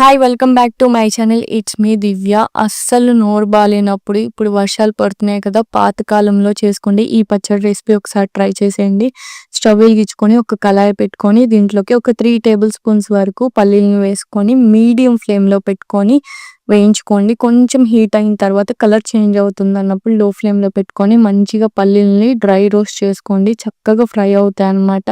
Hi welcome back to my channel it's me Divya అస్సలు నోరు బాగాలేనప్పుడు ఇప్పుడు వర్షాలు పడుతున్నాయి కదా పాతకాలంలో చేసుకోండి. ఈ పచ్చడి రెసిపీ ఒకసారి ట్రై చేసేయండి. స్టవ్ వెలిగించుకొని ఒక కళాయి పెట్టుకొని దీంట్లోకి ఒక త్రీ టేబుల్ స్పూన్స్ వరకు పల్లీలను వేసుకొని మీడియం ఫ్లేమ్లో పెట్టుకొని వేయించుకోండి. కొంచెం హీట్ అయిన తర్వాత కలర్ చేంజ్ అవుతుంది అన్నప్పుడు లో ఫ్లేమ్లో పెట్టుకొని మంచిగా పల్లీలని డ్రై రోస్ట్ చేసుకోండి. చక్కగా ఫ్రై అవుతాయి అన్నమాట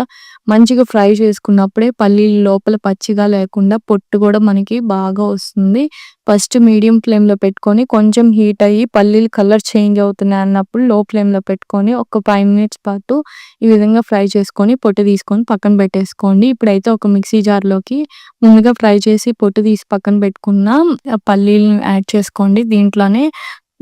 మంచిగా ఫ్రై చేసుకున్నప్పుడే పల్లీలు లోపల పచ్చిగా లేకుండా పొట్టు కూడా మనకి బాగా వస్తుంది. ఫస్ట్ మీడియం ఫ్లేమ్లో పెట్టుకొని కొంచెం హీట్ అయ్యి పల్లీలు కలర్ చేంజ్ అవుతున్నాయి అన్నప్పుడు లో ఫ్లేమ్లో పెట్టుకొని ఒక ఫైవ్ మినిట్స్ పాటు ఈ విధంగా ఫ్రై చేసుకొని పొట్టు తీసుకొని పక్కన పెట్టేసుకోండి. ఇప్పుడైతే ఒక మిక్సీ జార్లోకి ముందుగా ఫ్రై చేసి పొట్టు తీసి పక్కన పెట్టుకున్న పల్లి పల్లీలను యాడ్ చేసుకోండి. దీంట్లోనే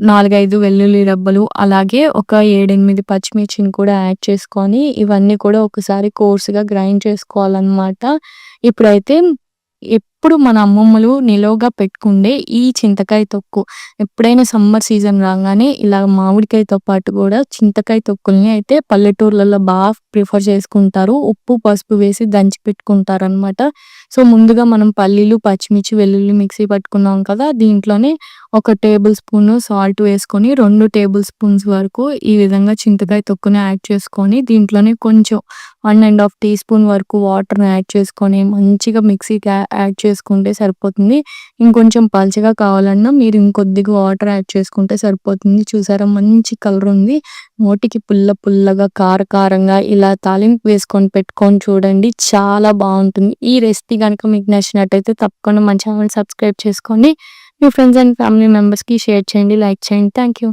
నాలుగైదు వెల్లుల్లి రబ్బలు అలాగే ఒక ఏడెనిమిది పచ్చిమిర్చిని కూడా యాడ్ చేసుకొని ఇవన్నీ కూడా ఒకసారి కోర్సుగా గ్రైండ్ చేసుకోవాలన్నమాట. ఇప్పుడైతే ఎప్పుడు మన అమ్మమ్మలు నిలువగా పెట్టుకుండే ఈ చింతకాయ తొక్కు. ఎప్పుడైనా సమ్మర్ సీజన్ రాగానే ఇలా మామిడికాయతో పాటు కూడా చింతకాయ తొక్కుల్ని అయితే పల్లెటూర్లలో బాగా ప్రిఫర్ చేసుకుంటారు. ఉప్పు పసుపు వేసి దంచి పెట్టుకుంటారు అనమాట సో ముందుగా మనం పల్లీలు పచ్చిమిర్చి వెల్లుల్లి మిక్సీ పట్టుకున్నాం కదా దీంట్లోనే ఒక టేబుల్ స్పూన్ సాల్ట్ వేసుకొని రెండు టేబుల్ స్పూన్స్ వరకు ఈ విధంగా చింతకాయ తొక్కుని యాడ్ చేసుకొని దీంట్లోనే కొంచెం one and half teaspoon వరకు వాటర్ని యాడ్ చేసుకొని మంచిగా మిక్సీకి యాడ్ చేసుకుంటే సరిపోతుంది. ఇంకొంచెం పల్చగా కావాలన్నా మీరు ఇంకొద్దిగా వాటర్ యాడ్ చేసుకుంటే సరిపోతుంది. చూసారా? మంచి కలర్ ఉంది. నోటికి పుల్ల పుల్లగా కార కారంగా ఇలా తాలింపు వేసుకొని పెట్టుకొని చూడండి. చాలా బాగుంటుంది. ఈ రెసిపీ కనుక మీకు నచ్చినట్టయితే తప్పకుండా మన ఛానల్ సబ్స్క్రైబ్ చేసుకోండి మీ ఫ్రెండ్స్ అండ్ ఫ్యామిలీ మెంబర్స్కి షేర్ చేయండి లైక్ చేయండి. Thank you